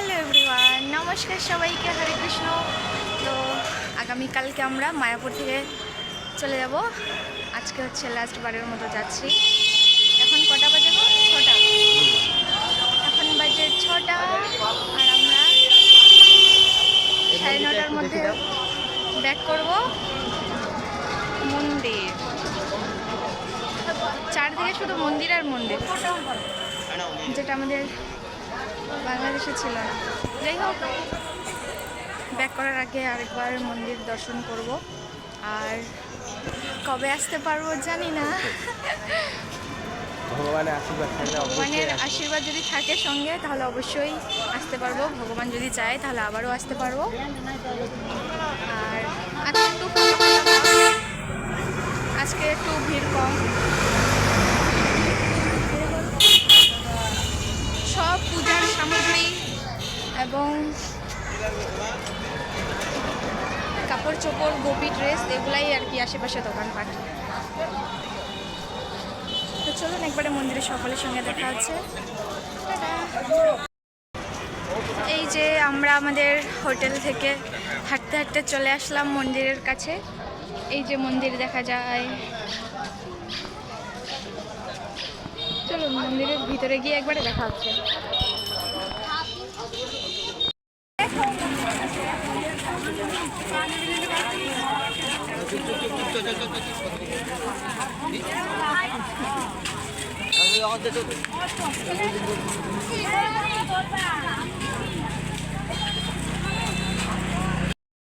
Hello everyone, নমস্কার সবাইকে, হরে কৃষ্ণ। তো আগামীকালকে আমরা মায়াপুর থেকে চলে যাব। আজকে হচ্ছে লাস্ট বারের মতো যাচ্ছি। এখন কটা বাজে ছটা। এখন বাজে ছটা, আর আমরা সাড়ে নটার মধ্যে ব্যাক করব মন্দির। চারদিকে শুধু মন্দির আর মন্দির, যেটা আমাদের বাংলাদেশে ছিল না। যাই হোক ব্যাক করার আগে আরেকবার মন্দির দর্শন করব। আর কবে আসতে পারব জানি না। ভগবানের আশীর্বাদ থাকলে ভগবানের আশীর্বাদ যদি থাকে সঙ্গে তাহলে অবশ্যই আসতে পারব। ভগবান যদি চায় তাহলে আবারও আসতে পারব। আর আজকে একটু আজকে একটু ভিড় কম। এবং কাপড় চোপড় গোপি ড্রেস, এগুলাই আর কি আশেপাশে দোকানপাট তো চলুন একবারে মন্দিরে সকলের সঙ্গে দেখা হচ্ছে। এই যে আমরা আমাদের হোটেল থেকে হাঁটতে হাঁটতে চলে আসলাম মন্দিরের কাছে। এই যে মন্দির দেখা যায়। চলুন মন্দিরের ভিতরে গিয়ে একবারে দেখা হচ্ছে।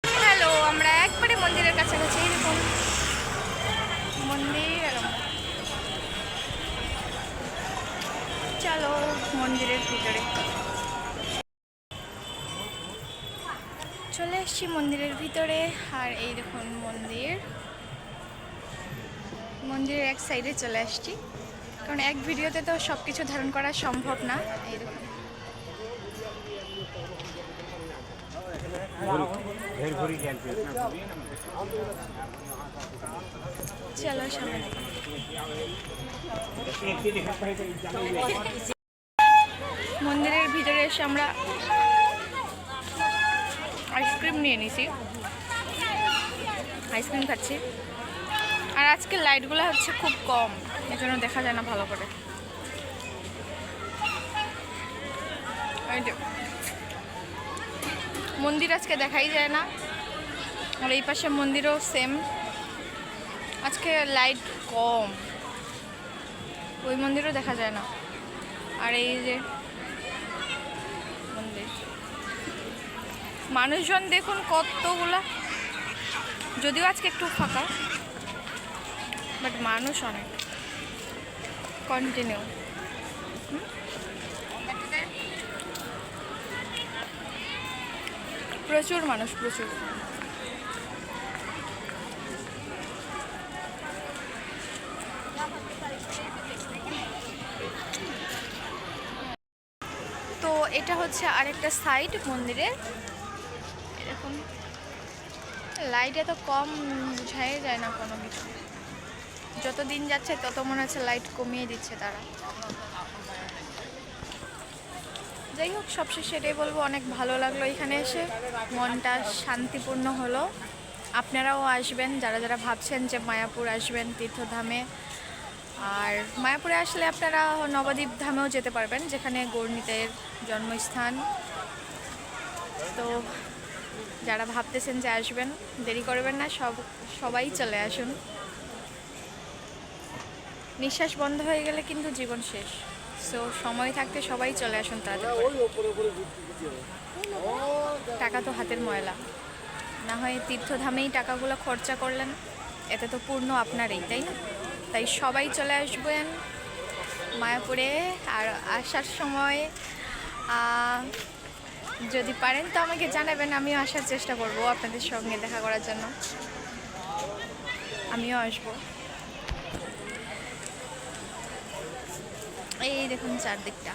হ্যালো, আমরা একবারে মন্দিরের কাছাকাছি দেখুন মন্দির চলো মন্দিরের ভিতরে। চলে এসছি মন্দিরের ভিতরে, আর এই দেখুন মন্দির। মন্দিরের এক সাইডে চলে আসছি। কারণ এক ভিডিওতে তো সব কিছু ধারণ করা সম্ভব না। চলো মন্দিরের ভিতরে এসে আমরা আইসক্রিম নিয়ে নিছি। আইসক্রিম খাচ্ছি। আর আজকে লাইটগুলো হচ্ছে খুব কম এজন্য দেখা যায় না ভালো করে। মন্দির আজকে দেখাই যায় না, আর এই পাশে মন্দিরও সেম আজকে লাইট কম, ওই মন্দিরও দেখা যায় না। আর এই যে মন্দির, মানুষজন দেখুন কতগুলা, যদিও আজকে একটু ফাঁকা। বাট মানুষ অনেক। কন্টিনিউ প্রচুর মানুষ, প্রচুর। তো এটা হচ্ছে আরেকটা সাইড মন্দিরের এরকম। লাইট এত কম, বোঝাই যায় না কোনো কিছু। যত দিন যাচ্ছে, তত মনে হচ্ছে লাইট কমিয়ে দিচ্ছে তারা। যাই হোক, সবশেষে এটাই বলব, অনেক ভালো লাগল এখানে এসে। মনটা শান্তিপূর্ণ হলো। আপনারাও আসবেন, যারা যারা ভাবছেন যে মায়াপুর আসবেন তীর্থধামে। আর মায়াপুরে আসলে আপনারা নবদ্বীপ ধামেও যেতে পারবেন, যেখানে গৌরনীতের জন্মস্থান। তো যারা ভাবতেছেন যে আসবেন, দেরি করবেন না, সব, সবাই চলে আসুন। নিঃশ্বাস বন্ধ হয়ে গেলে কিন্তু জীবন শেষ। সো সময় থাকতে সবাই চলে আসুন তাদের টাকা তো হাতের ময়লা। না হয় তীর্থধামেই টাকাগুলো খরচা করলেন। এতে তো পূর্ণ আপনারই, তাই না? তাই সবাই চলে আসবেন মায়াপুরে। আর আসার সময় যদি পারেন তো আমাকে জানাবেন, আমিও আসার চেষ্টা করব আপনাদের সঙ্গে দেখা করার জন্য। আমিও আসব। এই দেখুন চারদিকটা।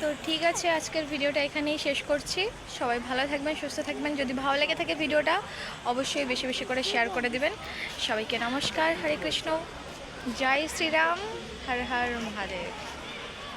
তো ঠিক আছে, আজকের ভিডিওটা এখানেই শেষ করছি। সবাই ভালো থাকবেন, সুস্থ থাকবেন। যদি ভালো লেগে থাকে ভিডিওটা, অবশ্যই বেশি বেশি করে শেয়ার করে দিবেন। সবাইকে নমস্কার, হরে কৃষ্ণ। জয় শ্রীরাম হর হর মহাদেব।